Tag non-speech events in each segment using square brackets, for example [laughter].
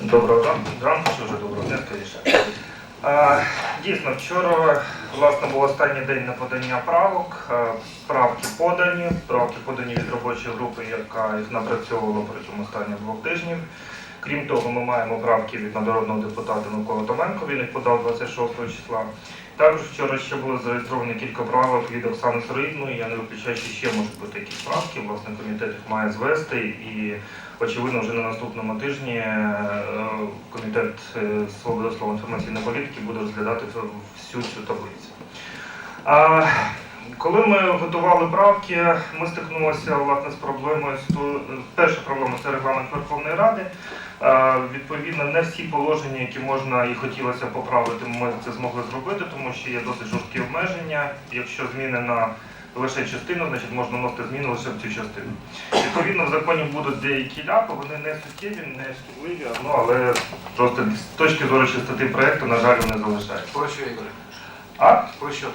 Доброго ранку, зранку чи вже доброго дня, скоріше. Дійсно, вчора власне був останній день на подання правок. Правки подані, правки подані від робочої групи, яка їх напрацьовувала протягом останніх двох тижнів. Крім того, ми маємо правки від народного депутата Миколи Томенко, він їх подав 26 числа. Також вчора ще було зареєстровано кілька правок від Оксани Соридної. Я не виключаю, що ще можуть бути якісь правки. Власне, комітет їх має звести і Очевидно, вже на наступному тижні е, комітет е, свободи слова інформаційної політики буде розглядати всю цю таблицю. Коли ми готували правки, ми стикнулися власне з проблемою. Перша проблема це регламент Верховної Ради. Відповідно, не всі положення, які можна і хотілося поправити, ми це змогли зробити, тому що є досить жорсткі обмеження. Якщо зміни на лише частину, значить можна вносити зміни лише в цю частину. Відповідно, в законі будуть деякі ляпи, вони не суттєві, не шкідливі, ну, але просто з точки зору чистоти проєкту, на жаль, вони залишаються. Про що, Ігоре? А Про що?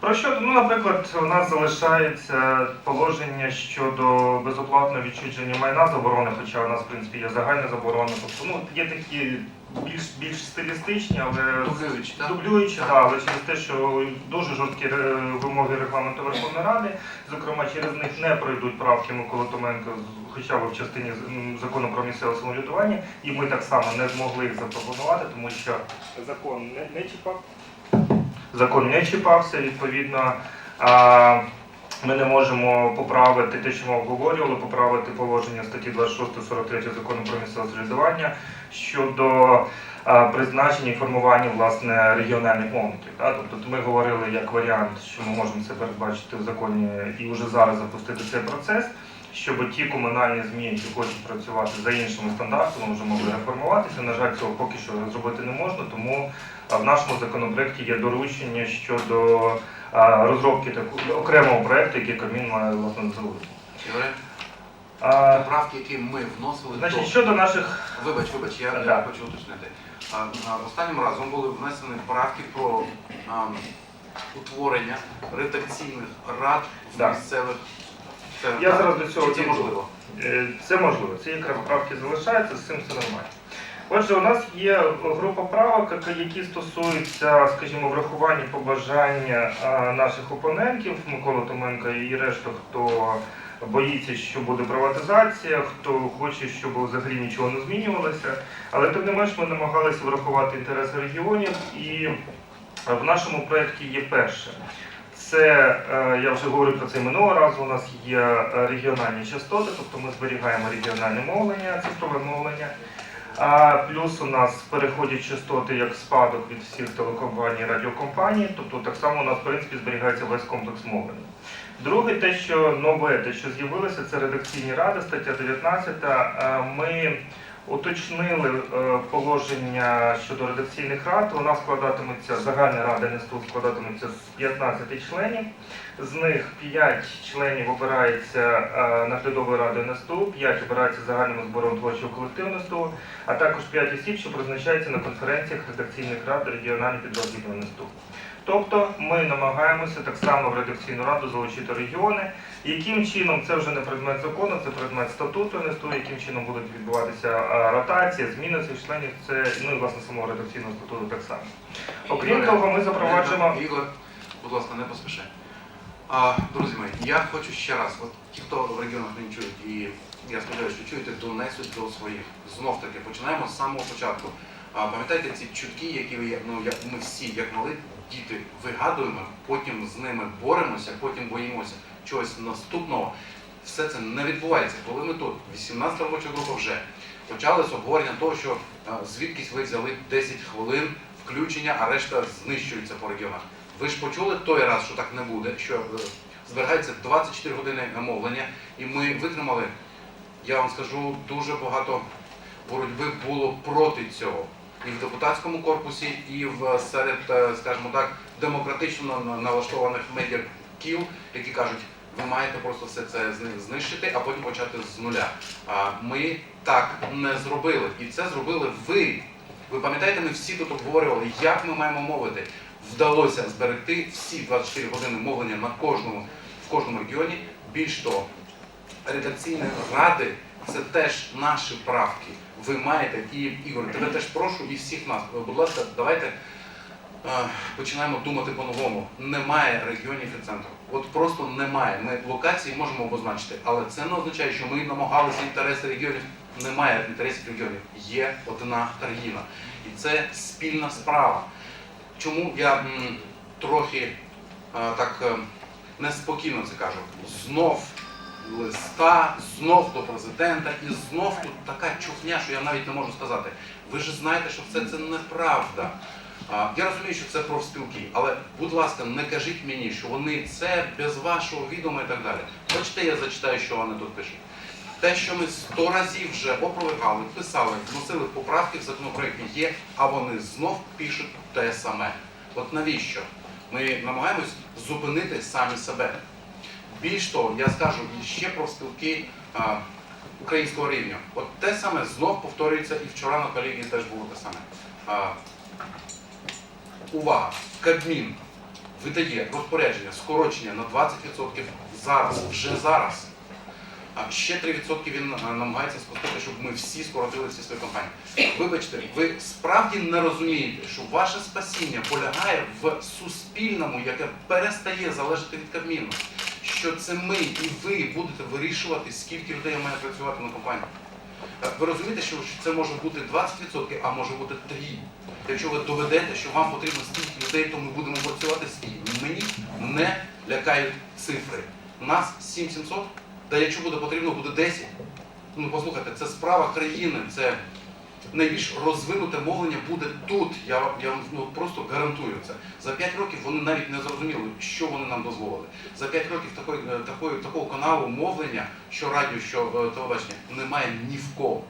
про що? Ну, наприклад, у нас залишається положення щодо безоплатного відчуження майна заборони, хоча у нас, в принципі, є загальна заборона. Тобто, ну, є такі більш, більш стилістичні, але Дублюючи, так? Дублюючи, так, але через те, що дуже жорсткі е, вимоги регламенту Верховної Ради, зокрема, через них не пройдуть правки Миколи Томенка, хоча б в частині м, закону про місцеве самоврядування, і ми так само не змогли їх запропонувати, тому що закон не, не чіпав. Закон не чіпався, відповідно. А, ми не можемо поправити те, що ми обговорювали, поправити положення статті 26-43 закону про місцеве самоврядування щодо призначення і формування власне регіональних. Да? Тобто ми говорили як варіант, що ми можемо це передбачити в законі і вже зараз запустити цей процес, щоб ті комунальні ЗМІ, які хочуть працювати за іншими стандартами, вже могли реформуватися. На жаль, цього поки що зробити не можна, тому в нашому законопроекті є доручення щодо розробки таку окремого проекту, який Кабмін має власне зробити. Ігоре, А, правки, які ми вносили Значить, до... щодо наших Вибач, вибач, я, Да. хочу уточнити. А, а, Останнім разом були внесені правки про а, утворення редакційних рад Да. місцевих... Це, Я зараз до цього Чи це дійду. можливо? Е, Це можливо, ці якраз правки залишаються, з цим все нормально. Отже, у нас є група правок, які стосуються, скажімо, врахування побажання наших опонентів, Миколи Томенка і решта, хто боїться, що буде приватизація, хто хоче, щоб взагалі нічого не змінювалося. Але тим не менш ми намагалися врахувати інтереси регіонів, і в нашому проєкті є перше. Це е, я вже говорив про це минулого разу. У нас є е, регіональні частоти, тобто ми зберігаємо регіональне мовлення, цифрове мовлення. А плюс у нас переходять частоти як спадок від всіх телекомпаній, радіокомпаній, тобто так само у нас в принципі зберігається весь комплекс мовлення. Друге, те, що нове, те, що з'явилося, це редакційні ради, стаття 19. Е, Ми уточнили е, положення щодо редакційних рад. Вона складатиметься, загальна рада НСТУ складатиметься з 15 членів. З них 5 членів обирається е, наглядовою радою НСТУ, 5 обирається загальним збором творчого колективу НСТУ, а також 5 осіб, що призначаються на конференціях редакційних рад регіональних підрозділів НСТУ. Тобто ми намагаємося так само в редакційну раду залучити регіони. Яким чином це вже не предмет закону, це предмет статуту НСТУ, яким чином будуть відбуватися ротація, зміни цих членів, це ну і власне самого редакційного статуту так само. Окрім того, ми запроваджуємо. Ігор, будь ласка, не поспішай. Друзі мої, я хочу ще раз, от ті, хто в регіонах не чують, і я сподіваюся, що чуєте, донесуть до своїх. Знов таки, починаємо з самого початку. А, пам'ятаєте ці чутки, які ви, ну, як ми всі, як мали діти, вигадуємо, потім з ними боремося, потім боїмося чогось наступного. Все це не відбувається. Коли ми тут, 18 робоча група вже, почалось обговорення того, що звідкись ви взяли 10 хвилин включення, а решта знищується по регіонах. Ви ж почули той раз, що так не буде, що е, зберігається 24 години мовлення, і ми витримали, я вам скажу, дуже багато боротьби було проти цього. І в депутатському корпусі, і в серед, е, скажімо так, демократично налаштованих медіаків, які кажуть, ви маєте просто все це знищити, а потім почати з нуля. А ми так не зробили. І це зробили ви. Ви пам'ятаєте, ми всі тут обговорювали, як ми маємо мовити. Вдалося зберегти всі 24 години мовлення на кожному, в кожному регіоні. Більш того, редакційні ради це теж наші правки. Ви маєте, і Ігор, тебе теж прошу, і всіх нас. Будь ласка, давайте е, починаємо думати по-новому. Немає регіонів і центру. От просто немає. Ми локації можемо обозначити, але це не означає, що ми намагалися інтереси регіонів. Немає інтересів регіонів. Є одна країна. І це спільна справа. Чому я м, трохи е, так е, неспокійно це кажу? Знов листа, знов до президента, і знов тут така чухня, що я навіть не можу сказати. Ви ж знаєте, що все це неправда. А, Я розумію, що це профспілки, але, будь ласка, не кажіть мені, що вони це без вашого відома і так далі. Хочете, я зачитаю, що вони тут пишуть. Те, що ми сто разів вже опровергали, писали, вносили поправки в законопроекті є, а вони знов пишуть те саме. От навіщо? Ми намагаємось зупинити самі себе. Більш того, я скажу ще про спілки а, українського рівня. От те саме знов повторюється і вчора на колегії теж було те саме. А, увага! Кабмін видає розпорядження скорочення на 20% зараз, вже зараз. А ще 3% він намагається спустити, щоб ми всі скоротили всі свої компанії. Вибачте, ви справді не розумієте, що ваше спасіння полягає в суспільному, яке перестає залежати від Кабміну. Що це ми і ви будете вирішувати, скільки людей має працювати на компанії. Е, Ви розумієте, що це може бути 20%, а може бути 3%. Якщо ви доведете, що вам потрібно стільки людей, то ми будемо працювати стільки. Мені не лякають цифри. Нас 7700, та якщо буде потрібно, буде 10. Ну послухайте, це справа країни, це найбільш розвинуте мовлення буде тут. Я, я вам ну, просто гарантую це. За 5 років вони навіть не зрозуміли, що вони нам дозволили. За 5 років такої, е, такої, такого каналу мовлення, що радіо, що е, телебачення, немає ні в кого.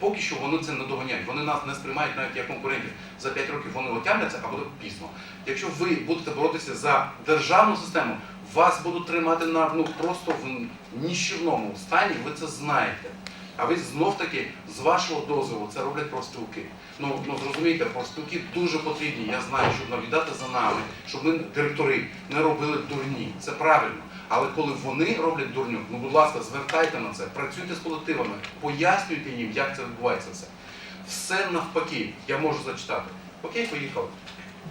Поки що вони це не доганяють. Вони нас не сприймають навіть як конкурентів. За 5 років вони отямляться, а буде пізно. Якщо ви будете боротися за державну систему, вас будуть тримати на ну просто в ніщівному стані, ви це знаєте. А ви знов таки з вашого дозволу це роблять профспілки. Ну, ну зрозумійте, профспілки дуже потрібні. Я знаю, щоб наглядати за нами, щоб ми директори не робили дурні. Це правильно. Але коли вони роблять дурню, ну будь ласка, звертайте на це, працюйте з колективами, пояснюйте їм, як це відбувається все. Все навпаки, я можу зачитати. Окей, поїхали.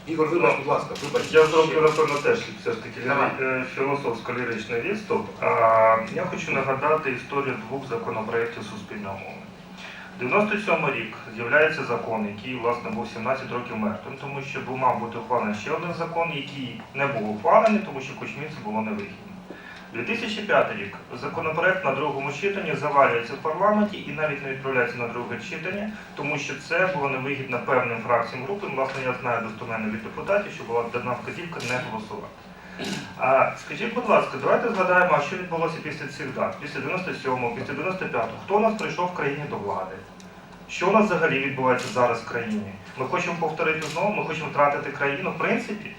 Ігор, вибач, будь ласка, вибач. Я зроблю, напевно, теж все ж таки е, філософсько-ліричний відступ. А, Я хочу нагадати історію двох законопроєктів суспільного мови. 97 рік з'являється закон, який власне був 17 років мертвим, тому що мав бути ухвалений ще один закон, який не був ухвалений, тому що Кучмі це було невигідно. 2005 рік законопроект на другому читанні завалюється в парламенті і навіть не відправляється на друге читання, тому що це було невигідно певним фракціям групи. Власне, я знаю достоменно від депутатів, що була дана вказівка не голосувати. А скажіть, будь ласка, давайте згадаємо, що відбулося після цих дат, після 97-го, після 95-го. Хто у нас прийшов в країні до влади? Що у нас взагалі відбувається зараз в країні? Ми хочемо повторити знову, ми хочемо втратити країну. В принципі,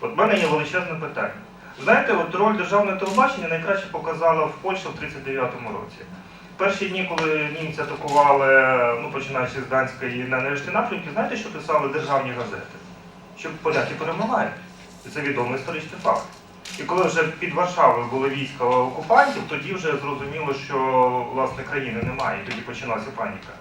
от в мене є величезне питання. Знаєте, от роль державного телебачення найкраще показала в Польщі в 39-му році. Перші дні, коли німці атакували, ну починаючи з Данська і на нарешті напрямки, знаєте, що писали державні газети? Що поляки перемагають. І це відомий історичний факт. І коли вже під Варшавою були війська окупантів, тоді вже зрозуміло, що власне країни немає, і тоді почалася паніка.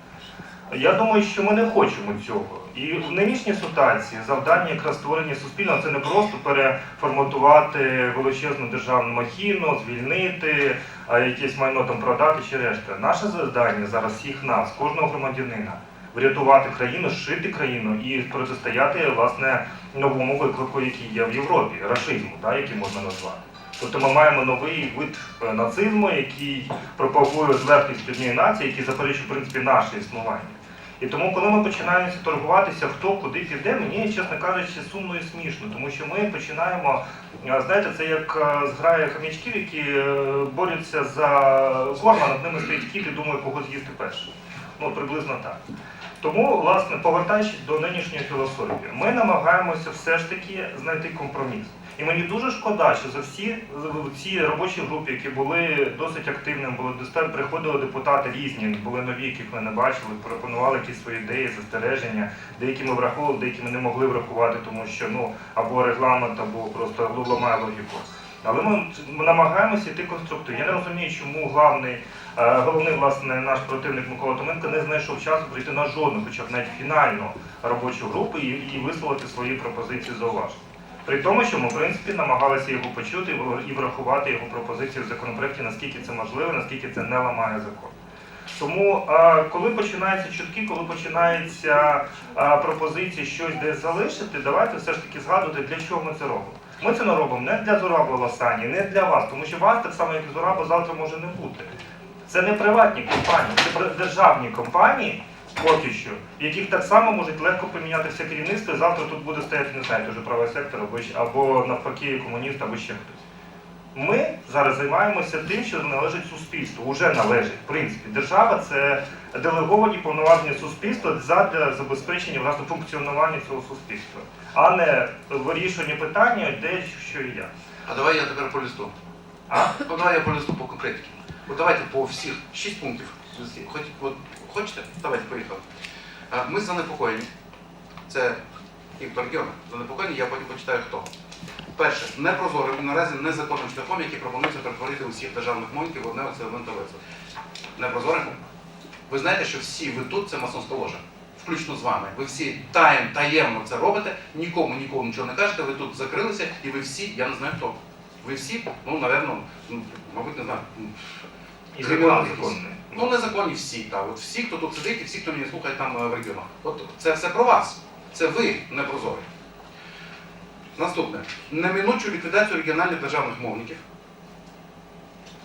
Я думаю, що ми не хочемо цього. І в нинішній ситуації завдання якраз створення суспільного це не просто переформатувати величезну державну махіну, звільнити, якесь майно там продати чи решта. Наше завдання зараз всіх нас, кожного громадянина, врятувати країну, зшити країну і протистояти власне новому виклику, який є в Європі, рашизму, да, який можна назвати. Тобто ми маємо новий вид е, нацизму, який пропагує зверхність однієї нації, який заперечує в принципі наше існування. І тому, коли ми починаємося торгуватися, хто куди піде, мені, чесно кажучи, сумно і смішно, тому що ми починаємо, знаєте, це як зграя хомячків, які е, борються за корм, а над ними стоїть кіт і думає, кого з'їсти першим. Ну, приблизно так. Тому, власне, повертаючись до нинішньої філософії, ми намагаємося все ж таки знайти компроміс. І мені дуже шкода, що за всі в цій робочій групі, які були досить активними, були достатньо приходили депутати різні, були нові, яких ми не бачили, пропонували якісь свої ідеї, застереження, деякі ми враховували, деякі ми не могли врахувати, тому що ну або регламент, або просто ламає логіку. Але ми намагаємося йти конструктивно. Я не розумію, чому главний, е, головний власне наш противник Микола Томенко не знайшов часу прийти на жодну, хоча б навіть фінальну робочу групу і, і висловити свої пропозиції зауваження. При тому, що ми, в принципі, намагалися його почути і врахувати його пропозиції в законопроекті, наскільки це можливо, наскільки це не ламає закон. Тому, коли починаються чутки, коли починаються пропозиції щось десь залишити, давайте все ж таки згадувати, для чого ми це робимо. Ми це не робимо не для Зураба Лосані, не для вас, тому що вас так само, як і Зураба, завтра може не бути. Це не приватні компанії, це державні компанії, поки що, яких так само можуть легко помінятися керівництво, і завтра тут буде стояти, не знаю, дуже правий сектор, або, або навпаки комуніст, або ще хтось. Ми зараз займаємося тим, що належить суспільству, уже належить. В принципі, держава це делеговані повноваження суспільства задля забезпечення власне функціонування цього суспільства, а не вирішення питання, де що і як. А давай я тепер по листу. А? Ну давай я по листу по конкретиці. От давайте по всіх шість пунктів. Хоч, от, хочете? Давайте поїхали. Е, Ми занепокоєні. Це і по. Занепокоєні, я потім почитаю хто. Перше, непрозорим і наразі незаконним шляхом, який пропонується перетворити усіх державних мовників в одне оцінкове лице. Непрозорим? Ви знаєте, що всі ви тут це масонська ложа. Включно з вами. Ви всі таєм, таємно це робите, нікому нікому нічого не кажете, ви тут закрилися, і ви всі, я не знаю хто. Ви всі, ну, напевно, ну, мабуть, не знаю. І закон. Ну, незаконні всі, так. От всі, хто тут сидить, і всі, хто мене слухає там е, в регіонах. От це все про вас. Це ви не прозорі. Наступне. Неминучу ліквідацію регіональних державних мовників.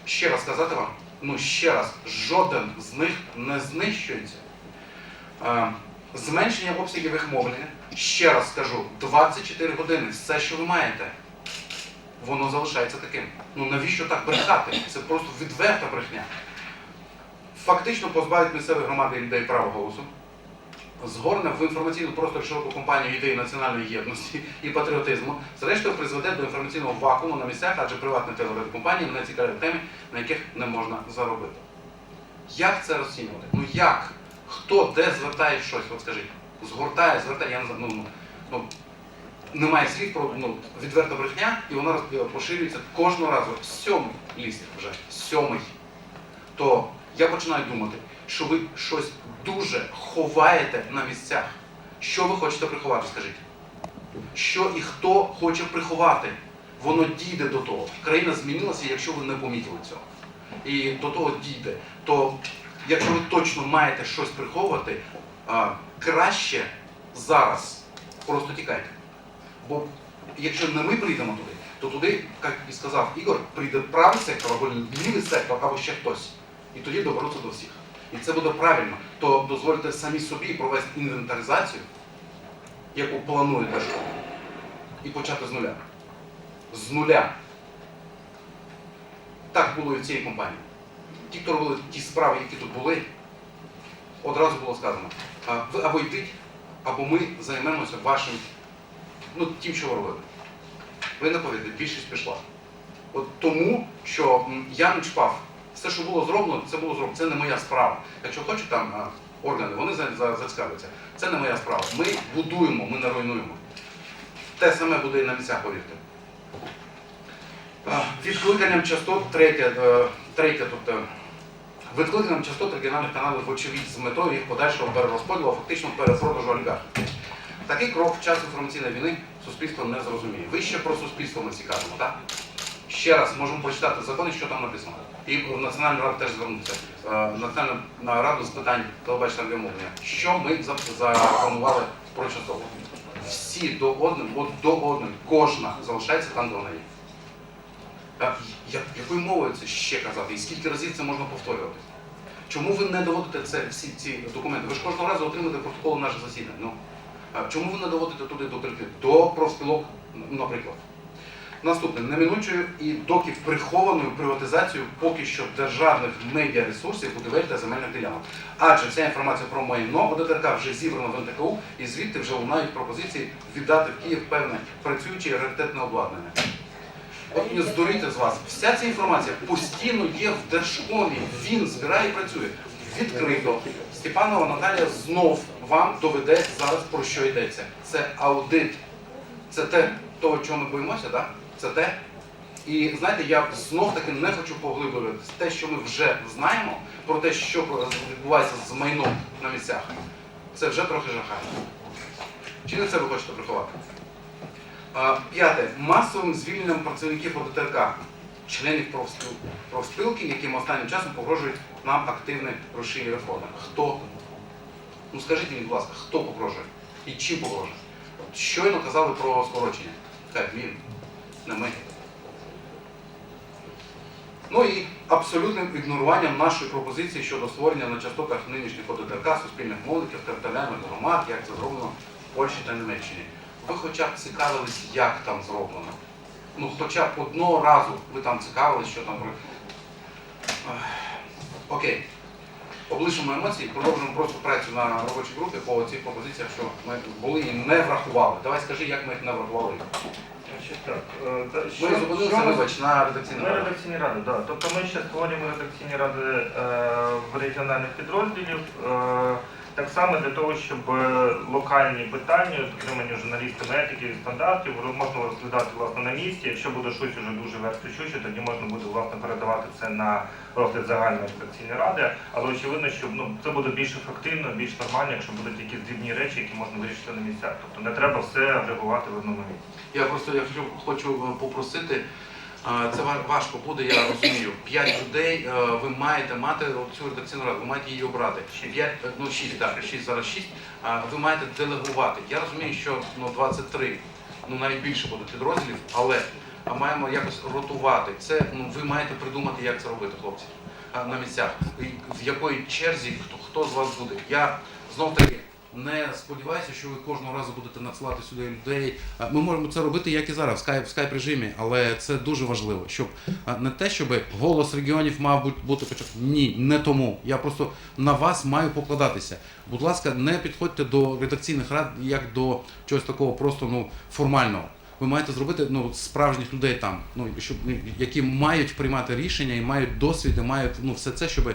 Ще раз сказати вам, ну ще раз, жоден з них не знищується. Е, Зменшення обсягів їх мовлення. Ще раз скажу, 24 години, все, що ви маєте, воно залишається таким. Ну навіщо так брехати? Це просто відверта брехня. Фактично позбавить місцеві громади і людей права голосу, згорне в інформаційну простор широку компанію ідеї національної єдності і патріотизму, зрештою призведе до інформаційного вакууму на місцях, адже приватні телерадіокомпанії не цікавлять теми, на яких не можна заробити. Як це розцінювати? Ну як? Хто де звертає щось? От скажіть, згортає, звертає, я не знаю, ну, ну, ну, немає слів про ну, відверта брехня, і вона роз- поширюється кожного разу. Сьомий ліст вже, сьомий. То я починаю думати, що ви щось дуже ховаєте на місцях. Що ви хочете приховати, скажіть? Що і хто хоче приховати? Воно дійде до того. Країна змінилася, якщо ви не помітили цього. І до того дійде. То якщо ви точно маєте щось приховувати, краще зараз просто тікайте. Бо якщо не ми прийдемо туди, то туди, як і сказав Ігор, прийде правий сектор або лівий сектор, або ще хтось. І тоді доберуться до всіх. І це буде правильно. То дозвольте самі собі провести інвентаризацію, яку планує держава, і почати з нуля. З нуля. Так було і в цій компанії. Ті, хто робили ті справи, які тут були, одразу було сказано, ви або йдіть, або ми займемося вашим, ну, тим, що ви робили. Ви не повірите, більшість пішла. От тому, що я не чпав. Все, що було зроблено, це було зроблено. Це не моя справа. Якщо хочуть там органи, вони за- за- зацікавляться. Це не моя справа. Ми будуємо, ми не руйнуємо. Те саме буде і на місцях, повірте. Відкликанням частот, третє, е, третє е, Відкликанням частот регіональних каналів вочевидь з метою їх подальшого перерозподілу, фактично перепродажу олігархів. Такий крок в час інформаційної війни суспільство не зрозуміє. Вище про суспільство ми цікавимо, так? Ще раз можемо прочитати закони, що там написано. І в Національну раду теж звернутися. Е, Національну на раду з питань телебачення радіомовлення. Що ми за- запланували прочасово? Всі до одним, от до одним, кожна залишається там, де вона є. Я- Якою мовою це ще казати? І скільки разів це можна повторювати? Чому ви не доводите це, всі ці документи? Ви ж кожного разу отримуєте протокол наших засідань. Ну, чому ви не доводите туди до колективів? До профспілок, наприклад. Наступне, неминучою і доки прихованою приватизацією поки що державних медіаресурсів, будівель та земельних ділянок. Адже вся інформація про майно ОДТРК вже зібрана в НТКУ і звідти вже лунають пропозиції віддати в Київ певне працююче і раритетне обладнання. От мені здуріти з вас. Вся ця інформація постійно є в Держкомі. Він збирає і працює. Відкрито. Степанова Наталія знов вам доведе зараз про що йдеться. Це аудит. Це те, того, чого ми боїмося, так? Це те. І знаєте, я знов таки не хочу поглиблюватися. Те, що ми вже знаємо, про те, що відбувається з майном на місцях, це вже трохи жахає. Чи не це ви хочете приховати? П'яте. Масовим звільненням працівників ОДТРК, членів профспіл- профспілки, яким останнім часом погрожують нам активне рушійні реформи. Хто? Ну скажіть мені, будь ласка, хто погрожує? І чим погрожує? Щойно казали про скорочення. Так, він, не ми. Ну і абсолютним ігноруванням нашої пропозиції щодо створення на частотах нинішніх ОДТРК, суспільних мовників, територіальних громад, як це зроблено в Польщі та Німеччині. Ви хоча б цікавились, як там зроблено. Ну, хоча б одного разу ви там цікавились, що там. Окей. Облишимо емоції, продовжуємо просто працю на робочій групі по цих пропозиціях, що ми були і не врахували. Давай скажи, як ми їх не врахували. Значить, так, е, та- Ми зупинилися, що ми- вибач, на редакційному. На редакційні ради, так. Тобто ми ще створюємо редакційні ради е, в регіональних підрозділів. Е, так само для того, щоб е, локальні питання, отримані журналістами етики і стандартів, можна розглядати власне на місці. Якщо буде щось уже дуже верхточуще, тоді можна буде власне передавати це на розгляд загальної редакційної ради. Але очевидно, що ну це буде більш ефективно, більш нормально, якщо будуть якісь дрібні речі, які можна вирішити на місцях. Тобто не треба все агрегувати в одному місці. Я просто я хочу, хочу е, попросити. Це ва- важко буде, я розумію. П'ять людей е, ви маєте мати цю редакційну раду, ви маєте її обрати. П'ять, е, ну шість, так, шість зараз шість. Ви маєте делегувати. Я розумію, що ну 23, ну навіть більше буде підрозділів, але маємо якось ротувати. Це ну ви маєте придумати, як це робити, хлопці, на місцях. В якої черзі хто хто з вас буде. Я знов таки. Не сподіваюся, що ви кожного разу будете надсилати сюди людей. Ми можемо це робити, як і зараз, в скайп, в скайп режимі, але це дуже важливо, щоб не те, щоб голос регіонів мав бути- б ні, не тому. Я просто на вас маю покладатися. Будь ласка, не підходьте до редакційних рад як до чогось такого просто ну формального. Ви маєте зробити ну справжніх людей там, ну щоб які мають приймати рішення і мають досвід, і мають ну все це, щоб е,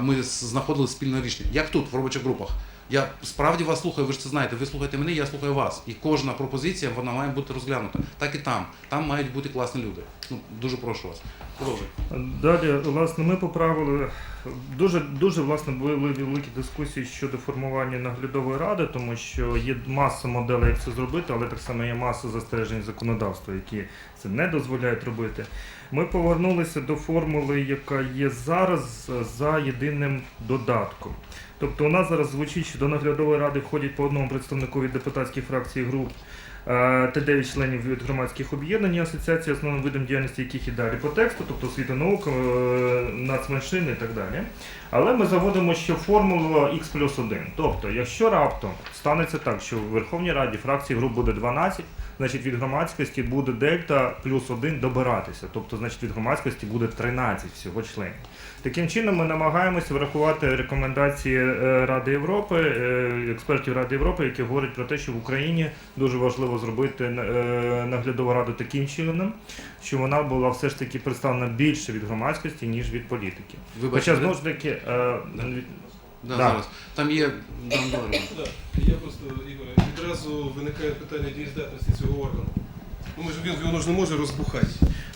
ми знаходили спільне рішення. Як тут в робочих групах. Я справді вас слухаю, ви ж це знаєте. Ви слухаєте мене, я слухаю вас. І кожна пропозиція вона має бути розглянута. Так і там. Там мають бути класні люди. Ну дуже прошу вас. Продовжуй. Далі, власне, ми поправили дуже дуже власне були великі дискусії щодо формування наглядової ради, тому що є маса моделей, як це зробити, але так само є маса застережень законодавства, які це не дозволяють робити. Ми повернулися до формули, яка є зараз за єдиним додатком. Тобто у нас зараз звучить, що до наглядової ради входять по одному представнику від депутатських фракцій груп е, та 9 членів від громадських об'єднань і асоціацій, основним видом діяльності яких і далі по тексту, тобто освіта наука, е, нацменшини і так далі. Але ми заводимо ще формулу X плюс 1. Тобто, якщо раптом станеться так, що в Верховній Раді фракцій груп буде 12, значить від громадськості буде дельта плюс 1 добиратися. Тобто, значить від громадськості буде 13 всього членів. Таким чином, ми намагаємося врахувати рекомендації е, Ради Європи, е, експертів Ради Європи, які говорять про те, що в Україні дуже важливо зробити е, наглядову раду таким чином, що вона була все ж таки представлена більше від громадськості, ніж від політики. Вибачте, Хоча знову ж таки, е, да, да. зараз. Там є да, добре. Так, я просто, Ігоре, відразу виникає питання дієздатності цього органу. Ну, ми ж він воно ж не може розбухати.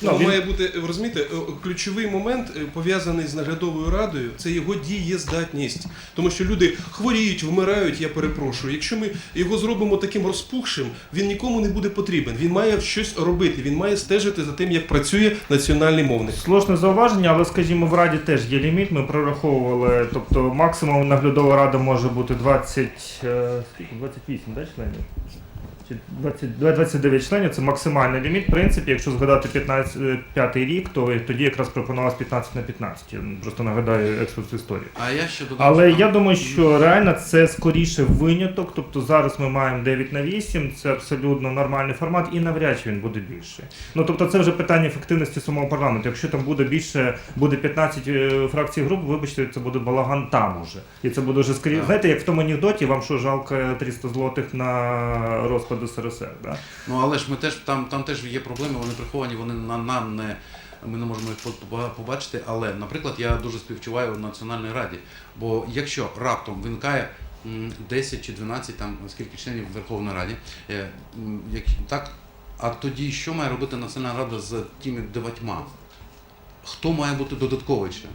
Ну, він- має бути, розумієте, е, ключовий момент е, пов'язаний з наглядовою радою, це його дієздатність. Тому що люди хворіють, вмирають, я перепрошую. Якщо ми його зробимо таким розпухшим, він нікому не буде потрібен. Він має щось робити, він має стежити за тим, як працює національний мовник. Сложне зауваження, але скажімо, в Раді теж є ліміт. Ми прораховували, тобто максимум наглядова рада може бути 20, е, скільки? 28 да, членів? Чи 20, 29 членів це максимальний ліміт. В принципі, якщо згадати 15, е, п'ятий рік, то тоді якраз пропонувалось 15 на 15. Я просто нагадаю екскурс в історію. А я ще додам. Але я думаю, що реально це скоріше виняток. Тобто зараз ми маємо 9 на 8, це абсолютно нормальний формат, і навряд чи він буде більше. Ну тобто, це вже питання ефективності самого парламенту. Якщо там буде більше, буде 15 е, фракцій груп, вибачте, це буде балаган там уже. І це буде вже скоріше. Знаєте, як в тому анекдоті, вам що жалко 300 злотих на розпад СРСР. Да? Ну але ж ми теж там, там теж є проблеми, вони приховані, вони на нам не. Ми не можемо їх по- по- побачити, але, наприклад, я дуже співчуваю Національній раді. Бо якщо раптом виникає 10 чи 12, там скільки членів в Верховній Раді, е, як, так А тоді що має робити Національна рада з тими дев'ятьма? Хто має бути додатковий ще?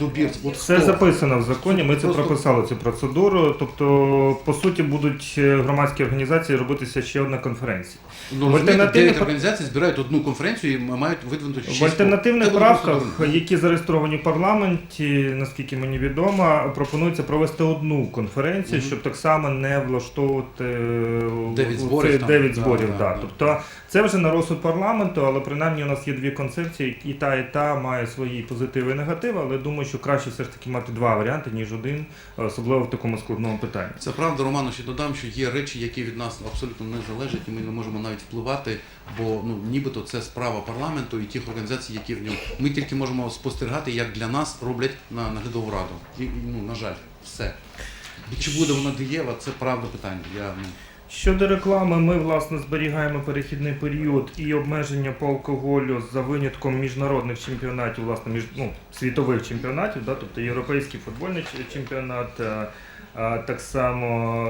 Добір. От Це хто? записано в законі. Ми це Просто- прописали цю процедуру. Тобто, по суті, будуть е, громадські організації робитися ще одна конференція. Ну, розумієте, альтернативних- 9 організацій збирають одну конференцію і мають видвинути 6 В альтернативних Це буде правках, просто які зареєстровані в парламенті, наскільки мені відомо, пропонується провести одну конференцію, Мгм. щоб так само не влаштовувати е, Дев'ять зборів там. дев'ять Да, зборів. да, да. да. Тобто це вже на розсуд парламенту, але принаймні у нас є дві концепції, і та, і та має свої позитиви і негативи, але думаю, що краще все ж таки мати два варіанти, ніж один, особливо в такому складному питанні. Це правда, Роману, ще додам, що є речі, які від нас абсолютно не залежать, і ми не можемо навіть впливати, бо ну нібито це справа парламенту і тих організацій, які в ньому. Ми тільки можемо спостерігати, як для нас роблять на наглядову раду. І і, ну на жаль, все. Чи буде вона дієва, це правда питання. Я ну Щодо реклами, ми власне зберігаємо перехідний період і обмеження по алкоголю за винятком міжнародних чемпіонатів, власне, між ну, світових чемпіонатів, да, тобто європейський футбольний чемпіонат, е, так само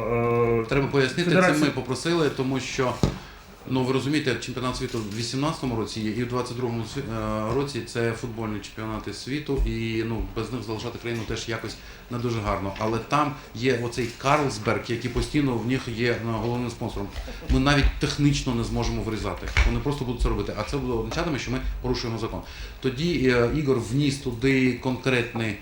е, треба пояснити. Федерація- Це ми попросили, тому що. Ну, ви розумієте, чемпіонат світу в 18-му році є, і в 22-му сві- е, році це футбольні чемпіонати світу, і ну без них залишати країну теж якось не дуже гарно. Але там є оцей Карлсберг, який постійно в них є е, головним спонсором. Ми навіть технічно не зможемо вирізати. Вони просто будуть це робити. А це буде означатиме, що ми порушуємо закон. Тоді е, Ігор вніс туди конкретний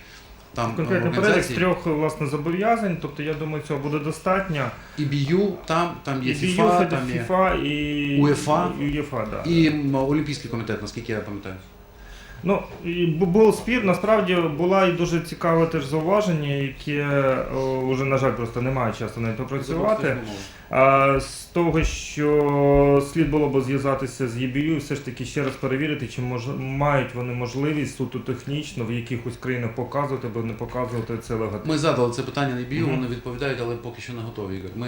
там конкретний перелік з трьох власне зобов'язань. Тобто, я думаю, цього буде достатньо. ІБЮ, там, там є ФІФА, FIFA, там є FIFA і УЄФА. і УЄФА, да. і Олімпійський комітет, наскільки я пам'ятаю. Ну, і був спір, насправді була і дуже цікаве теж зауваження, яке вже, на жаль, просто немає часу навіть попрацювати. А, з того, що слід було б зв'язатися з ЄБЮ, все ж таки ще раз перевірити, чи мож, мають вони можливість суто технічно в якихось країнах показувати або не показувати це логотип. Ми задали це питання на ІБЮ, Мгм. вони відповідають, але поки що не готові. Ігор. Ми,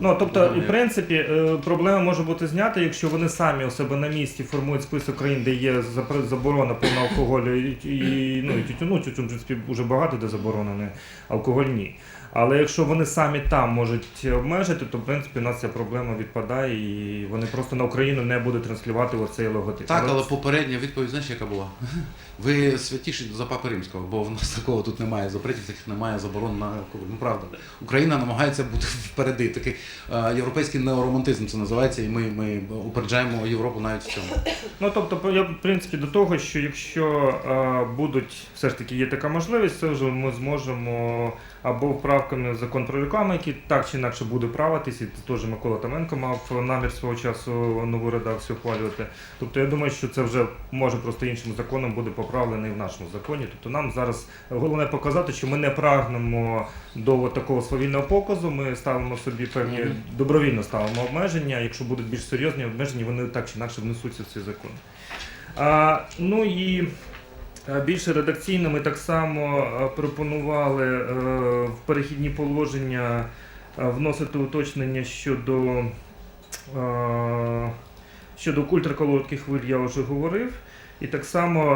Ну, тобто, будемо в принципі, е, проблема може бути знята, якщо вони самі у себе на місці формують список країн, де є заборона по алкоголю і, і, ну, і тютюну, тютюн, вже багато де заборонений, алкоголь ні. Але якщо вони самі там можуть обмежити, то в принципі у нас ця проблема відпадає і вони просто на Україну не будуть транслювати оцей логотип. Так, але попередня відповідь, знаєш, яка була? [laughs] Ви святіші за Папи Римського, бо в нас такого тут немає запретів, таких немає заборон на. Ну правда. Україна намагається бути впереди. Такий е, європейський неоромантизм це називається, і ми, ми упереджаємо Європу навіть в цьому. Ну тобто, я в принципі до того, що якщо е, будуть все ж таки є така можливість, це вже ми зможемо або вправками в закон про рекламу, який так чи інакше буде правитись, і теж Микола Томенко мав намір свого часу нову редакцію ухвалювати. Тобто я думаю, що це вже може просто іншим законом буде поправлений в нашому законі. Тобто нам зараз головне показати, що ми не прагнемо до такого свавільного показу. Ми ставимо собі певні добровільно ставимо обмеження. Якщо будуть більш серйозні обмеження, вони так чи інакше внесуться в цей закон. А, ну і більше редакційно ми так само е, пропонували е, в перехідні положення е, вносити уточнення щодо, е, щодо ультракоротких хвиль, я вже говорив. І так само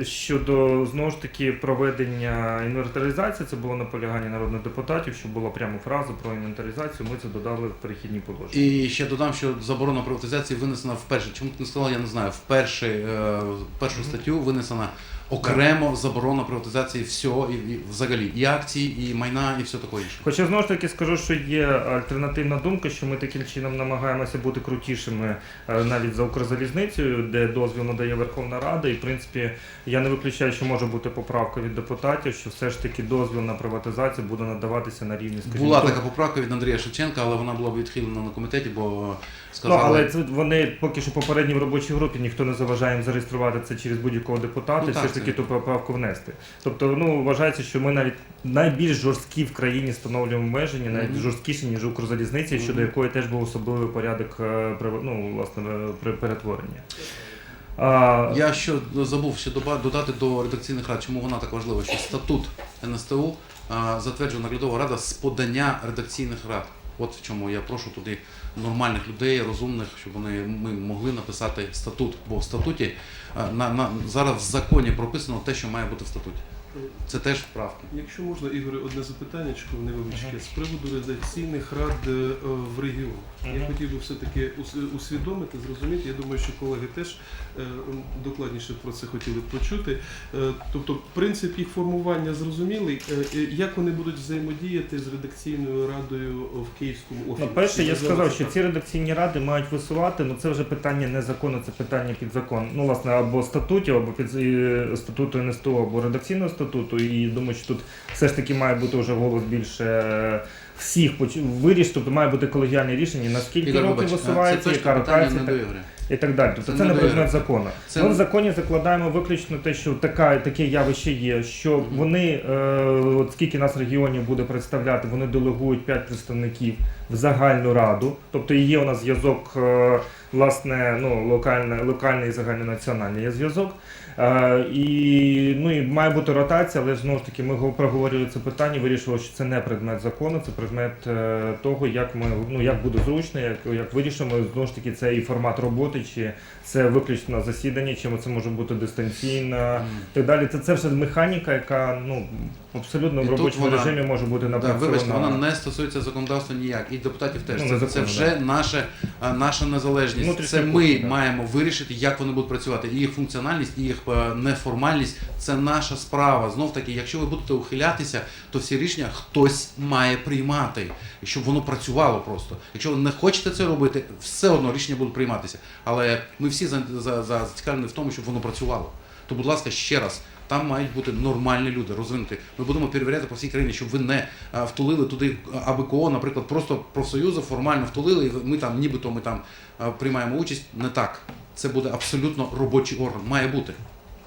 е, щодо знову ж таки проведення інвентаризації, це було наполягання народних депутатів, щоб була прямо фраза про інвентаризацію. Ми це додали в перехідні положення. І ще додам, що заборона приватизації винесена вперше. Чому ти не сказала, я не знаю. Вперше е, першу статтю винесена окремо заборона приватизації всього і, і взагалі і акцій, і майна, і все таке інше. Хоча знову ж таки скажу, що є альтернативна думка, що ми таким чином намагаємося бути крутішими е, навіть за Укрзалізницею, де дозвіл надає Верховна Рада. І в принципі я не виключаю, що може бути поправка від депутатів, що все ж таки дозвіл на приватизацію буде надаватися на рівні скажімо, Була така поправка від Андрія Шевченка, але вона була відхилена на комітеті, бо Ну, але це вони поки що попередні в робочій групі ніхто не заважає їм зареєструвати це через будь-якого депутата, Ну, і все ж таки це- ту поправку внести. Тобто, ну вважається, що ми навіть найбільш жорсткі в країні встановлюємо обмеження, навіть Мгм. жорсткіші, ніж Укрзалізниці, щодо Мгм. якої теж був особливий порядок е, при- ну, власне, е, при перетворення. А, Я що забув ще доба- додати до редакційних рад, чому вона так важлива, що статут НСТУ а, затверджує наглядова рада з подання редакційних рад. От в чому я прошу туди нормальних людей, розумних, щоб вони ми могли написати статут. Бо в статуті на, на зараз в законі прописано те, що має бути в статуті. Це теж правки. Якщо можна, Ігоре, одне запитання, невеличке. З приводу редакційних рад е, в регіонах. Я хотів би все-таки усвідомити, зрозуміти. Я думаю, що колеги теж е, докладніше про це хотіли б почути. Е, Тобто, принцип їх формування зрозумілий. Як вони будуть взаємодіяти з редакційною радою в Київському офісі? Ну, перше, я сказав, що ці редакційні ради мають висувати, ну це вже питання не закону, це питання під закон. Ну, власне, або статутів, або під статуту НСТУ, або редакційного статуту. І думаю, що тут все ж таки має бути вже голос більше е, всіх вирішити, тобто має бути колегіальне рішення, наскільки років висувається, яка ротація так- і так далі. Тобто Це це, не предмет закону. Це- Ми в законі закладаємо виключно те, що така, таке явище є, що вони, е, от скільки нас регіонів буде представляти, вони делегують 5 представників в загальну раду. Тобто є у нас зв'язок, е, власне, ну, локальне, локальний і загальнонаціональний зв'язок. Е, і, ну, і має бути ротація, але знову ж таки ми го- проговорювали це питання, вирішили, що це не предмет закону, це предмет е, того, як ми ну як буде зручно, як, як вирішимо. Знову ж таки, це і формат роботи, чи це виключно засідання, чи це може бути дистанційно. І Так далі, це, це все механіка, яка ну абсолютно І в робочому вона- режимі може бути Да, вибачте, вона не стосується законодавства ніяк, і депутатів теж. Ну, це, це вже наше, а, наша незалежність. Внутрішня Це ми кухня, да. маємо вирішити, як вони будуть працювати. І їх функціональність, і їх е, неформальність це наша справа. Знов таки, якщо ви будете ухилятися, то всі рішення хтось має приймати, щоб воно працювало просто. Якщо ви не хочете це робити, все одно рішення будуть прийматися. Але ми всі за, за, за, зацікавлені в тому, щоб воно працювало. То, будь ласка, ще раз. Там мають бути нормальні люди, розвинуті. Ми будемо перевіряти по всій країні, щоб ви не втулили туди АБКО, наприклад, просто профсоюзи формально втулили, і ми там, нібито ми там приймаємо участь. Не так. Це буде абсолютно робочий орган. Має бути.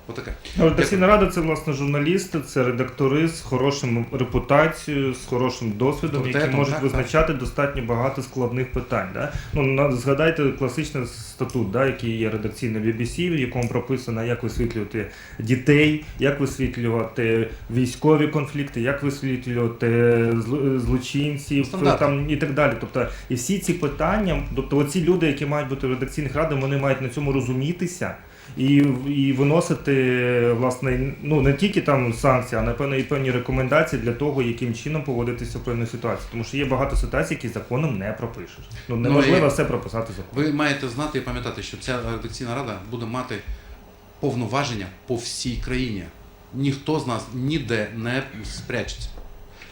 Отаке. Ну, Редакційна рада це власне журналісти, це редактори з хорошим репутацією, з хорошим досвідом, які Авторитетом, можуть так, визначати достатньо багато складних питань. Да? Ну, на- згадайте класичний статут, да, який є редакційний BBC, в якому прописано, як висвітлювати дітей, як висвітлювати військові конфлікти, як висвітлювати зло- злочинців Стандарти. там, і так далі. Тобто, і всі ці питання, тобто оці люди, які мають бути в редакційних радах, вони мають на цьому розумітися і, і виносити власне ну не тільки там санкції, а напевно і певні рекомендації для того, яким чином поводитися в певній ситуації. Тому що є багато ситуацій, які законом не пропишеш. Ну неможливо і- все прописати законом. Ви маєте знати і пам'ятати, що ця редакційна рада буде мати повноваження по всій країні. Ніхто з нас ніде не спрячеться.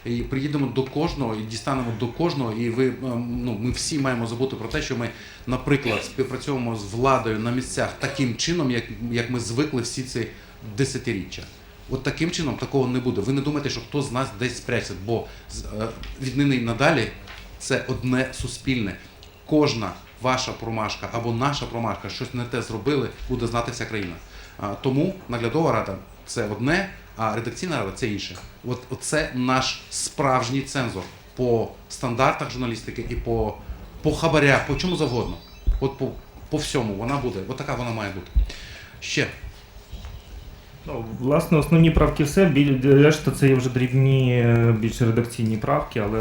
І приїдемо до кожного і дістанемо до кожного, і ви ем, ну ми всі маємо забути про те, що ми, наприклад, співпрацьовуємо з владою на місцях таким чином, як, як ми звикли всі ці десятиріччя. От таким чином такого не буде. Ви не думаєте, що хто з нас десь спрячеться, бо е, віднині надалі це одне суспільне. Кожна ваша промашка або наша промашка, щось не те зробили, буде знати вся країна. Тому наглядова рада це одне, а редакційна рада це інше. От це наш справжній цензор по стандартах журналістики і по, по хабарях, по чому завгодно. От по, по всьому вона буде. От така вона має бути. Ще Ну, власне, основні правки все. Решта це є вже дрібні, е, більш редакційні правки, але